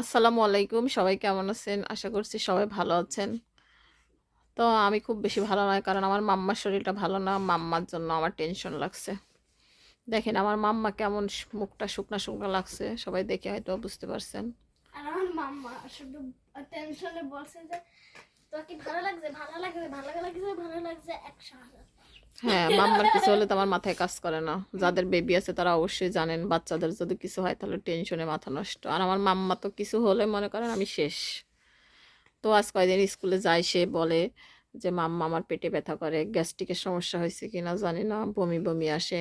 আসসালামু আলাইকুম। সবাই কেমন আছেন? আশা করছি সবাই ভালো আছেন। তো আমি খুব বেশি ভালো নয়, কারণ আমার মাম্মার শরীরটা ভালো না। মাম্মার জন্য আমার টেনশন লাগছে। দেখেন, আমার মাম্মা কেমন মুখটা শুকনা শুকনা লাগছে। সবাই দেখে হয়তো বুঝতে পারছেন। আর আমার মাম্মা শুধু টেনশনে বলছে যে ভালো লাগছে? ভালো লাগছে? ভালো লাগছে? ভালো লাগছে? একশো হ্যাঁ মাম্মার কিছু হলে তো আমার মাথায় কাজ করে না। যাদের বেবি আছে তারা অবশ্যই জানেন বাচ্চাদের যদি কিছু হয় তাহলে টেনশনে মাথা নষ্ট। আর আমার মাম্মা তো কিছু হলে মনে করেন আমি শেষ। তো আজ কয়দিন স্কুলে যায় সে বলে যে মাম্মা আমার পেটে ব্যথা করে গ্যাস্ট্রিকের সমস্যা হয়েছে কিনা জানি না বমি বমি আসে।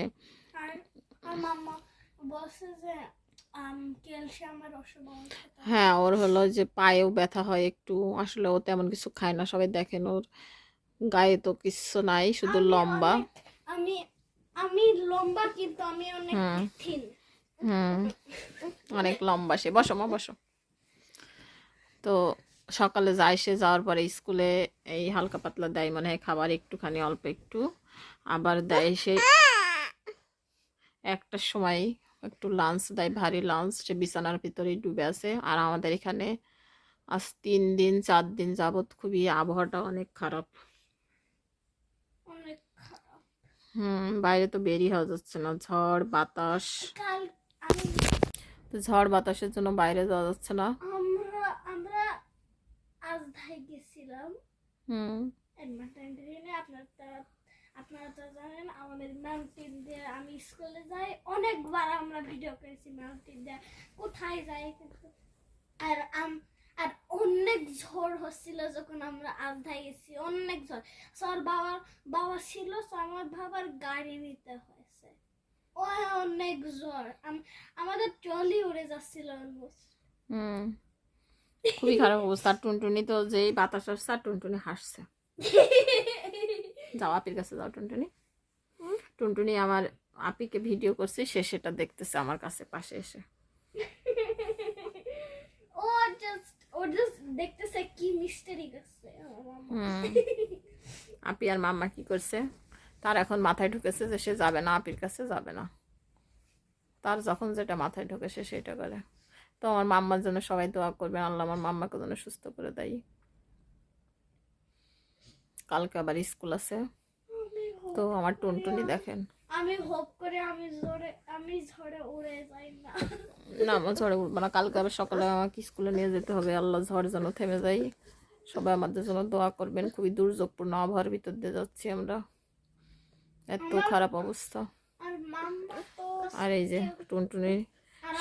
হ্যাঁ ওর হলো যে পায়েও ব্যথা হয় একটু। আসলে ও তেমন কিছু খায় না সবাই দেখেন ওর গায়ে তো কিছু নাই শুধু লম্বা। আমি আমি লম্বা কিন্তু আমি অনেক। থিন হুম। অনেক লম্বা সে। বসো মা বসো। তো সকালে যায় সে যাওয়ার পরে স্কুলে এই হালকা পাতলা দেয় মনে হয় খাবার একটুখানি অল্প একটু। আবার দেয় সে একটার সময় একটু লাঞ্চ দেয় ভারী লাঞ্চ সে বিছানার ভিতরেই ডুবে আছে। আর আমাদের এখানে আজ তিন দিন চার দিন যাবৎ খুবই আবহাওয়াটা অনেক খারাপ অনেক খারাপ হুম বাইরে তো বেরিয়ে হওয়া যাচ্ছে না। ঝড় বাতাস। তো ঝড় বাতাসের জন্য বাইরে যাওয়া যাচ্ছে না। আমরা আমরা আজ গেছিলাম। হুম। আপনার তো- আপনারা তো জানেন আমাদের মাউন্টেন দিয়ে আমি স্কুলে যাই। অনেকবার আমরা ভিডিও করেছি মাউন্টেন দিয়ে। কোথায় যাই কিন্তু আর আম আর অনেক ঝড় হচ্ছিল যখন আমরা আজধায় গেছি অনেক ঝড়। সর বাবার বাবা ছিল আমার বাবার গাড়ি নিতে হয়েছে। ও অনেক ঝড়। আমাদের ট্রলি উড়ে যাচ্ছিল almost। হুম। খুবই খারাপ অবস্থা। টুনটুনি তো যেই বাতাস আসছে আর টুনটুনি হাসছে। যাও আপির কাছে যাও টুনটুনি। টুনটুনি আমার আপিকে ভিডিও করছে সে সেটা দেখতেছে আমার কাছে পাশে এসে। ও জাস্ট দেখতেছে কি মিস্টারি করছে। আপি আর মাম্মা কি করছে? তার এখন মাথায় ঢুকেছে যে সে যাবে না আপির কাছে যাবে না। তার যখন যেটা মাথায় ঢোকে সে সেটা করে। তো আমার মাম্মার জন্য সবাই দোয়া করবেন আল্লাহ আমার মাম্মাকে যেন সুস্থ করে দেয়। কালকে আবার স্কুল আছে। তো আমার টুনটুনি দেখেন। আমি হোপ করে আমি জোরে আমি ঝড়ে উড়ে যাই না। না আমার ঝড়ে উঠবো না। কালকে আবার সকালে আমাকে স্কুলে নিয়ে যেতে হবে। আল্লাহ ঝড় যেন থেমে যাই। সবাই আমাদের জন্য দোয়া করবেন। খুবই দুর্যোগপূর্ণ আবহাওয়ার ভিতর দিয়ে যাচ্ছি আমরা। এত খারাপ অবস্থা। আর এই যে টুনটুনি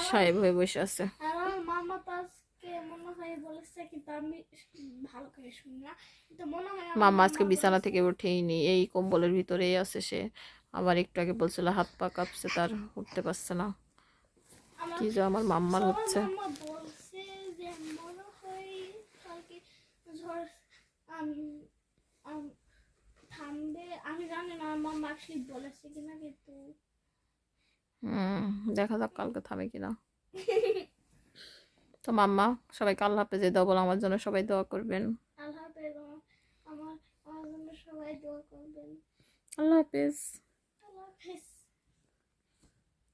সাহেব হয়ে বসে আছে। মামা আজকে বিছানা থেকে উঠেই নি। এই কম্বলের ভিতরেই আছে সে। আবার একটু আগে বলছিল হাত পা কাঁপছে তার উঠতে পারছে না। কি যে আমার মাম্মার হচ্ছে। দেখা যাক কালকে থামে কিনা। তো মাম্মা সবাইকে আল্লাহ হাফেজে দাও বলো আমার জন্য সবাই দোয়া করবেন। সবাই আল্লাহ হাফেজ।